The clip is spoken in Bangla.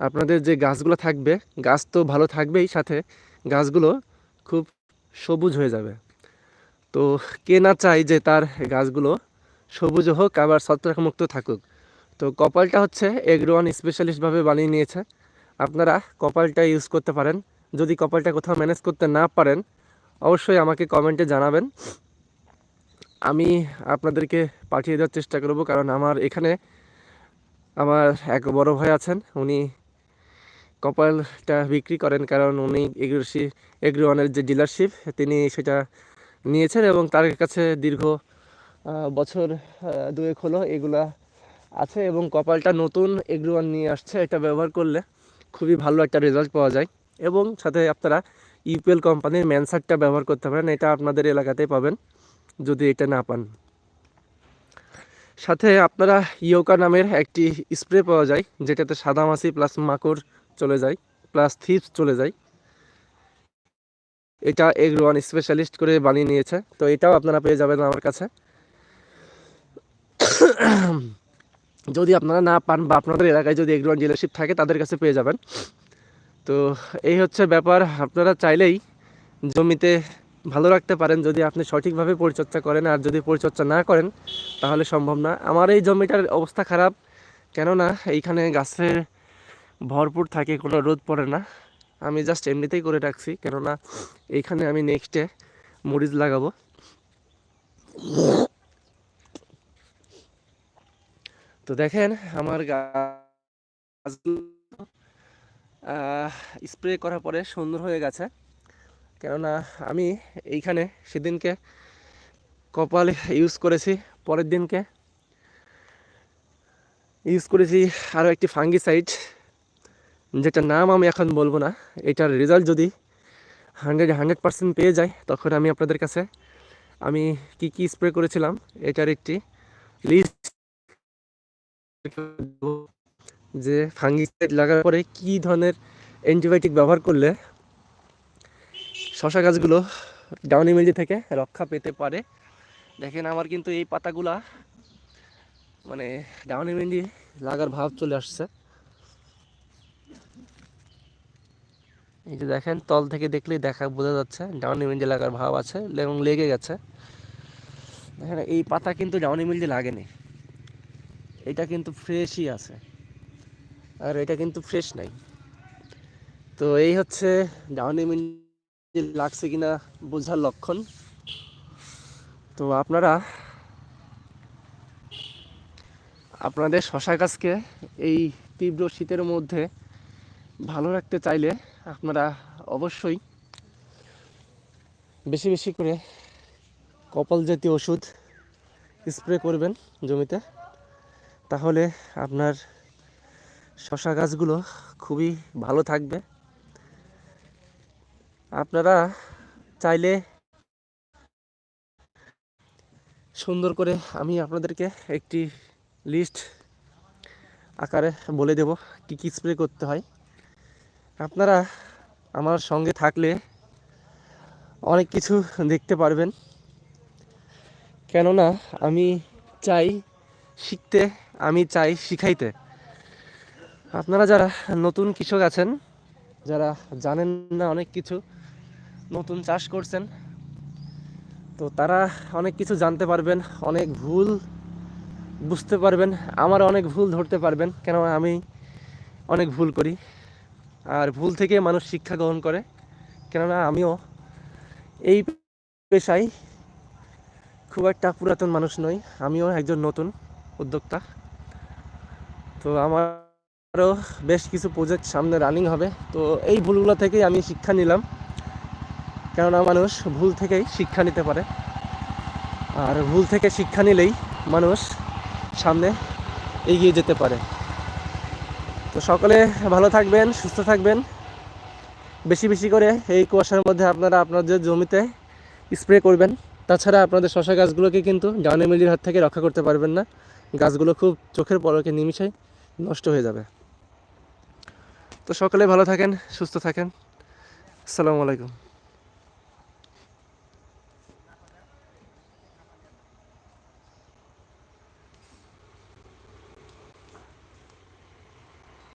আপনাদের যে গাছগুলো থাকবে, গাছ তো ভালো থাকবেই সাথে, গাছগুলো খুব সবুজ হয়ে যাবে। তো কে না চাই যে তার গাছগুলো সবুজ হোক, আবার ছত্রাকমুক্ত থাকুক? তো কপালটা হচ্ছে এগ্রোয়ান স্পেশালিস্টভাবে বানিয়ে নিয়েছে। আপনারা কপালটা ইউজ করতে পারেন। যদি কপালটা কোথাও ম্যানেজ করতে না পারেন, অবশ্যই আমাকে কমেন্টে জানাবেন। আমি আপনাদেরকে পাঠিয়ে দেওয়ার চেষ্টা করব, কারণ আমার এখানে আমার এক বড় ভাই আছেন, উনি কপালটা বিক্রি করেন কারণ উনি এগ্রোশি এগ্রোয়ানের যে ডিলারশিপ তিনি সেটা নিয়েছেন এবং তার কাছে দীর্ঘ বছর দুয়েক হলো এগুলা আছে এবং কপালটা নতুন এগ্রোয়ান নিয়ে আসছে, এটা ব্যবহার করলে খুবই ভালো একটা রেজাল্ট পাওয়া যায়। এবং সাথে আপনারা ইউপিএল কোম্পানির ম্যানসারটা ব্যবহার করতে পারেন, এটা আপনাদের এলাকাতেই পাবেন, যদি এটা না পান। সাথে আপনারা ইয়োকা নামের একটি স্প্রে পাওয়া যায়, যেটাতে সাদা মাছি প্লাস মাকড় চলে যায় প্লাস থিপস চলে যায়। এটা এগ্রোয়ান স্পেশালিস্ট করে বানিয়ে নিয়েছে, তো এটাও আপনারা পেয়ে যাবেন আমার কাছে। যদি আপনারা না পান বা আপনাদের এলাকায় যদি এগ্রোয়ান ডিলারশিপ থাকে, তাদের কাছে পেয়ে যাবেন। তো এই হচ্ছে ব্যাপার, আপনারা চাইলেই জমিতে ভালো রাখতে পারেন যদি আপনি সঠিকভাবে পরিচর্যা করেন আর যদি পরিচর্যা না করেন, তাহলে সম্ভব না। আমার এই জমিটার অবস্থা খারাপ, কেননা এইখানে গাছের ভরপুর থাকে, কোনো রোদ পড়ে না। আমি জাস্ট এমনিতেই করে রাখছি, কেননা এইখানে আমি নেক্সটে মরিচ লাগাবো। তো দেখেন, আমার গাছগুলো স্প্রে করার পরে সুন্দর হয়ে গেছে। কেননা আমি এইখানে সেদিনকে কপাল ইউজ করেছি, পরের দিনকে ইউজ করেছি আরও একটি ফাঙ্গি ফাঙ্গিসাইড যেটার নাম আমি এখন বলব না। এটার রেজাল্ট যদি হান্ড্রেড হান্ড্রেড পার্সেন্ট পেয়ে যায়, তখন আমি আপনাদের কাছে আমি কি কি স্প্রে করেছিলাম, এটার একটি লিস্ট যে ফাঙ্গি ফাঙ্গিসাইড লাগার পরে কি ধরনের অ্যান্টিবায়োটিক ব্যবহার করলে শশা গাছগুলো ডাউনি মিলজি থেকে রক্ষা পেতে পারে। দেখেন আমার কিন্তু এই পাতাগুলা মানে ডাউনি মিলজি লাগার ভাব চলে আসছে। এই যে দেখেন, তল থেকে দেখলেই দেখা, বোঝা যাচ্ছে ডাউনি মিলজি লাগার ভাব আছে এবং লেগে গেছে। দেখেন, এই পাতা কিন্তু ডাউনি মিলজি লাগেনি। এটা কিন্তু ফ্রেশই আছে। আর এটা কিন্তু ফ্রেশ নাই। তো এই হচ্ছে ডাউনি মিলজি লাগছে কিনা বোঝার লক্ষণ। তো আপনারা আপনাদের শশা গাছকে এই তীব্র শীতের মধ্যে ভালো রাখতে চাইলে আপনারা অবশ্যই বেশি বেশি করে কপাল জাতীয় ওষুধ স্প্রে করবেন জমিতে। তাহলে আপনার শশা গাছগুলো খুবই ভালো থাকবে। আপনারা চাইলে সুন্দর করে আমি আপনাদেরকে একটি লিস্ট আকারে বলে দেব কী কী স্প্রে করতে হয়। আপনারা আমার সঙ্গে থাকলে অনেক কিছু দেখতে পারবেন। কেননা আমি চাই শিখতে, আমি চাই শিখাইতে। আপনারা যারা নতুন কৃষক আছেন, যারা জানেন না অনেক কিছু নতুন চাষ করছেন। তো তারা অনেক কিছু জানতে পারবেন, অনেক ভুল বুঝতে পারবেন, আমার অনেক ভুল ধরতে পারবেন কেন আমি অনেক ভুল করি। আর ভুল থেকে মানুষ শিক্ষা গ্রহণ করে, কেননা আমিও এই পেশায় খুব একটা পুরাতন মানুষ নই, আমিও একজন নতুন উদ্যোক্তা। তো আমারও বেশ কিছু প্রজেক্ট সামনে রানিং হবে, তো এই ভুলগুলো থেকেই আমি শিক্ষা নিলাম। কেননা মানুষ ভুল থেকেই শিক্ষা নিতে পারে। আর ভুল থেকে শিক্ষা নিলেই মানুষ সামনে এগিয়ে যেতে পারে। তো সকলে ভালো থাকবেন, সুস্থ থাকবেন। বেশি বেশি করে এই কুয়াশার মধ্যে আপনারা আপনাদের জমিতে স্প্রে করবেন। তাছাড়া আপনাদের শশা গাছগুলোকে কিন্তু ডাউনি মিলির হাত থেকে রক্ষা করতে পারবেন না। গাছগুলো খুব চোখের পলকে নিমিশে নষ্ট হয়ে যাবে। তো সকলে ভালো থাকেন, সুস্থ থাকেন। আসসালামু আলাইকুম।